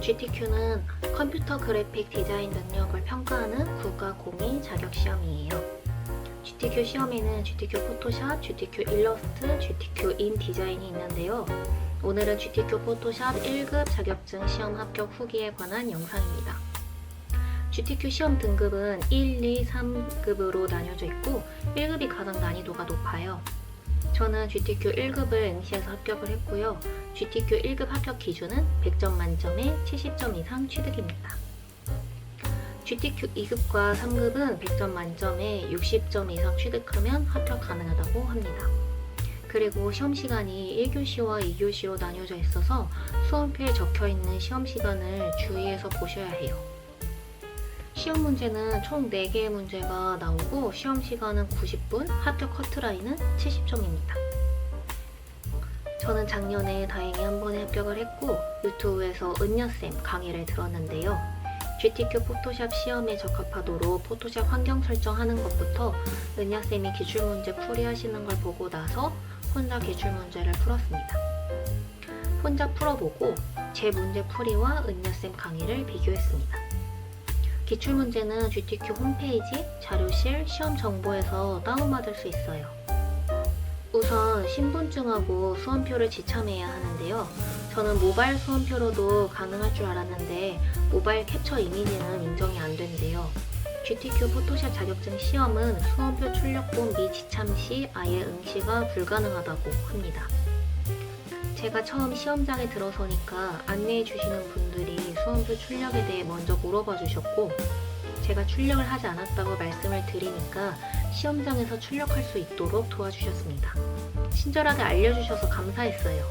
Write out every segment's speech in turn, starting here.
GTQ는 컴퓨터 그래픽 디자인 능력을 평가하는 국가 공인 자격 시험이에요. GTQ 시험에는 GTQ 포토샵, GTQ 일러스트, GTQ 인 디자인이 있는데요. 오늘은 GTQ 포토샵 1급 자격증 시험 합격 후기에 관한 영상입니다. GTQ 시험 등급은 1, 2, 3급으로 나뉘어져 있고 1급이 가장 난이도가 높아요. 저는 GTQ 1급을 응시해서 합격을 했고요. GTQ 1급 합격 기준은 100점 만점에 70점 이상 취득입니다. GTQ 2급과 3급은 100점 만점에 60점 이상 취득하면 합격 가능하다고 합니다. 그리고 시험 시간이 1교시와 2교시로 나뉘어져 있어서 수험표에 적혀 있는 시험 시간을 주의해서 보셔야 해요. 시험 문제는 총 4개의 문제가 나오고 시험 시간은 90분, 합격 커트라인은 70점입니다. 저는 작년에 다행히 한 번에 합격을 했고 유튜브에서 은여쌤 강의를 들었는데요. GTQ 포토샵 시험에 적합하도록 포토샵 환경 설정하는 것부터 은여쌤이 기출문제 풀이하시는 걸 보고 나서 혼자 기출문제를 풀었습니다. 혼자 풀어보고 제 문제 풀이와 은여쌤 강의를 비교했습니다. 기출문제는 GTQ 홈페이지, 자료실, 시험 정보에서 다운받을 수 있어요. 우선 신분증하고 수험표를 지참해야 하는데요. 저는 모바일 수험표로도 가능할 줄 알았는데 모바일 캡처 이미지는 인정이 안 된대요. GTQ 포토샵 자격증 시험은 수험표 출력본 미 지참 시 아예 응시가 불가능하다고 합니다. 제가 처음 시험장에 들어서니까 안내해 주시는 분들이 수험표 출력에 대해 먼저 물어봐 주셨고 제가 출력을 하지 않았다고 말씀을 드리니까 시험장에서 출력할 수 있도록 도와주셨습니다. 친절하게 알려주셔서 감사했어요.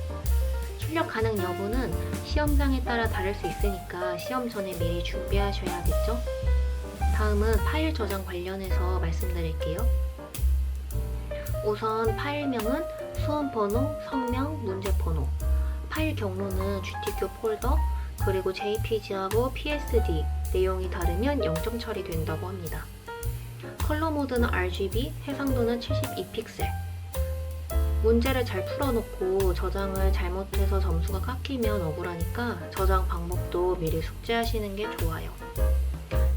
출력 가능 여부는 시험장에 따라 다를 수 있으니까 시험 전에 미리 준비하셔야겠죠? 다음은 파일 저장 관련해서 말씀드릴게요. 우선 파일명은 수험 번호, 성명, 문제 번호. 파일 경로는 GTQ 폴더, 그리고 JPG하고 PSD 내용이 다르면 0점 처리된다고 합니다. 컬러 모드는 RGB, 해상도는 72픽셀. 문제를 잘 풀어놓고 저장을 잘못해서 점수가 깎이면 억울하니까 저장 방법도 미리 숙지하시는 게 좋아요.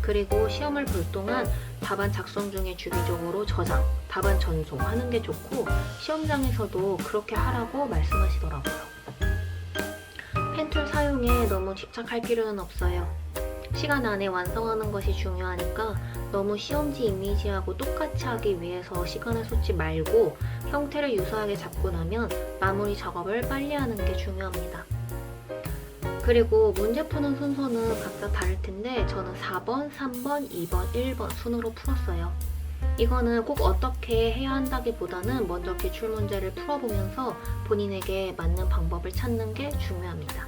그리고 시험을 볼 동안 답안 작성 중에 주기적으로 저장, 답안 전송하는 게 좋고 시험장에서도 그렇게 하라고 말씀하시더라고요. 펜툴 사용에 너무 집착할 필요는 없어요. 시간 안에 완성하는 것이 중요하니까 너무 시험지 이미지하고 똑같이 하기 위해서 시간을 쏟지 말고 형태를 유사하게 잡고 나면 마무리 작업을 빨리 하는 게 중요합니다. 그리고 문제 푸는 순서는 각자 다를 텐데 저는 4번, 3번, 2번, 1번 순으로 풀었어요. 이거는 꼭 어떻게 해야 한다기보다는 먼저 기출 문제를 풀어보면서 본인에게 맞는 방법을 찾는 게 중요합니다.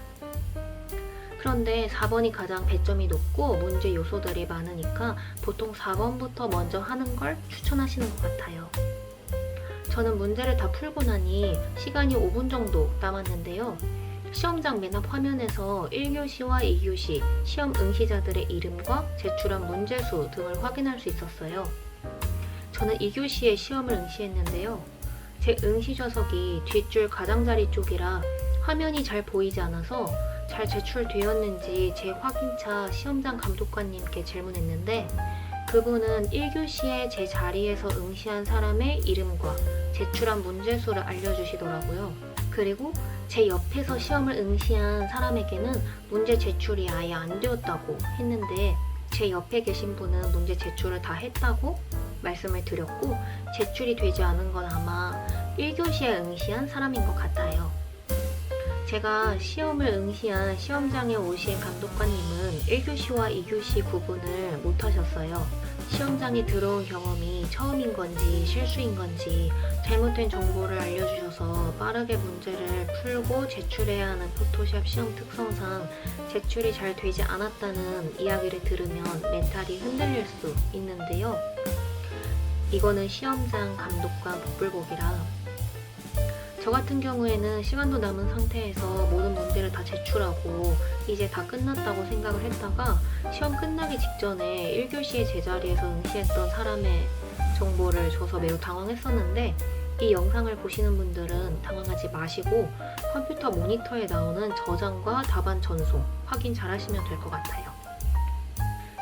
그런데 4번이 가장 배점이 높고 문제 요소들이 많으니까 보통 4번부터 먼저 하는 걸 추천하시는 것 같아요. 저는 문제를 다 풀고 나니 시간이 5분 정도 남았는데요. 시험장 맨 앞 화면에서 1교시와 2교시 시험 응시자들의 이름과 제출한 문제수 등을 확인할 수 있었어요. 저는 2교시에 시험을 응시했는데요. 제 응시 좌석이 뒷줄 가장자리 쪽이라 화면이 잘 보이지 않아서 잘 제출되었는지 제 확인차 시험장 감독관님께 질문했는데 그분은 1교시에 제 자리에서 응시한 사람의 이름과 제출한 문제수를 알려주시더라고요. 그리고 제 옆에서 시험을 응시한 사람에게는 문제 제출이 아예 안 되었다고 했는데 제 옆에 계신 분은 문제 제출을 다 했다고 말씀을 드렸고 제출이 되지 않은 건 아마 1교시에 응시한 사람인 것 같아요. 제가 시험을 응시한 시험장에 오신 감독관님은 1교시와 2교시 구분을 못 하셨어요. 시험장에 들어온 경험이 처음인 건지 실수인 건지 잘못된 정보를 알려주셔서 빠르게 문제를 풀고 제출해야 하는 포토샵 시험 특성상 제출이 잘 되지 않았다는 이야기를 들으면 멘탈이 흔들릴 수 있는데요. 이거는 시험장 감독관 복불복이라 저 같은 경우에는 시간도 남은 상태에서 모든 문제를 다 제출하고 이제 다 끝났다고 생각을 했다가 시험 끝나기 직전에 1교시의 제자리에서 응시했던 사람의 정보를 줘서 매우 당황했었는데 이 영상을 보시는 분들은 당황하지 마시고 컴퓨터 모니터에 나오는 저장과 답안 전송 확인 잘 하시면 될 것 같아요.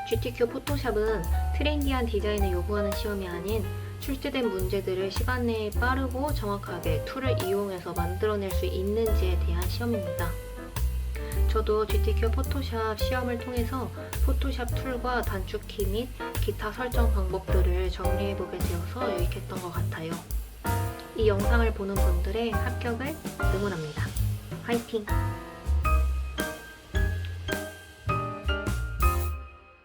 GTQ 포토샵은 트렌디한 디자인을 요구하는 시험이 아닌 출제된 문제들을 시간 내에 빠르고 정확하게 툴을 이용해서 만들어낼 수 있는지에 대한 시험입니다. 저도 GTQ 포토샵 시험을 통해서 포토샵 툴과 단축키 및 기타 설정 방법들을 정리해보게 되어서 유익했던 것 같아요. 이 영상을 보는 분들의 합격을 응원합니다. 화이팅!